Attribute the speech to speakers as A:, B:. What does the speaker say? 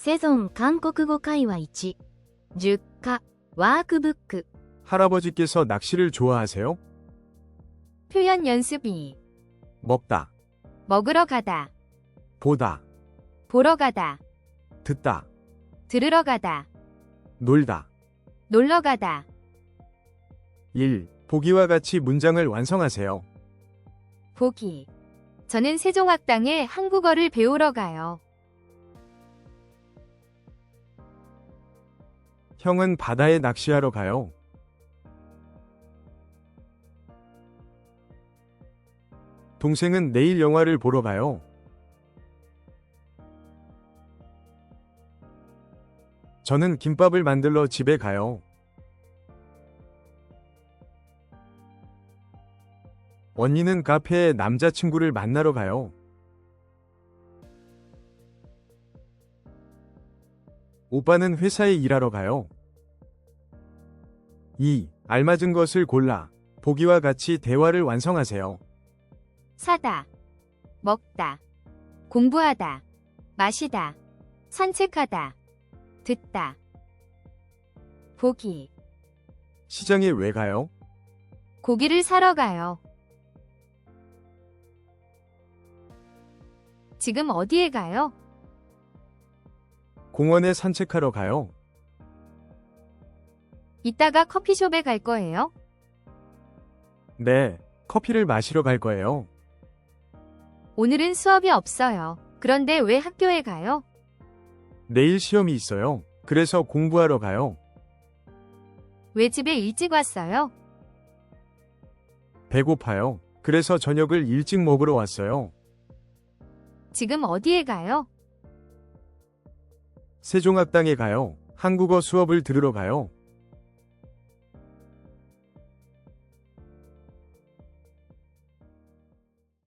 A: セゾン韓国語会話1。10課、ワークブック。
B: 할아버지께서 낚시를 좋아하세요?
C: 표현 연습 2.
B: 먹다,
C: 먹으러 가다.
B: 보다,
C: 보러 가다.
B: 듣다,
C: 들으러 가다.
B: 놀다.
C: 놀러 가다.
B: 1. 보기와 같이 문장을 완성하세요.
C: 보기. 저는 세종학당에 한국어를 배우러 가요.
B: 형은 바다에 낚시하러 가요. 동생은 내일 영화를 보러 가요. 저는 김밥을 만들러 집에 가요. 언니는 카페에 남자친구를 만나러 가요. 오빠는 회사에 일하러 가요. 2. 알맞은 것을 골라 보기와 같이 대화를 완성하세요.
C: 사다. 먹다. 공부하다. 마시다. 산책하다. 듣다. 보기.
B: 시장에 왜 가요?
C: 고기를 사러 가요. 지금 어디에 가요?
B: 공원에 산책하러 가요.
C: 이따가 커피숍에 갈 거예요?
B: 네, 커피를 마시러 갈 거예요.
C: 오늘은 수업이 없어요. 그런데 왜 학교에 가요?
B: 내일 시험이 있어요. 그래서 공부하러 가요.
C: 왜 집에 일찍 왔어요?
B: 배고파요. 그래서 저녁을 일찍 먹으러 왔어요.
C: 지금 어디에 가요?
B: 세종학당에 가요. 한국어 수업을 들으러 가요.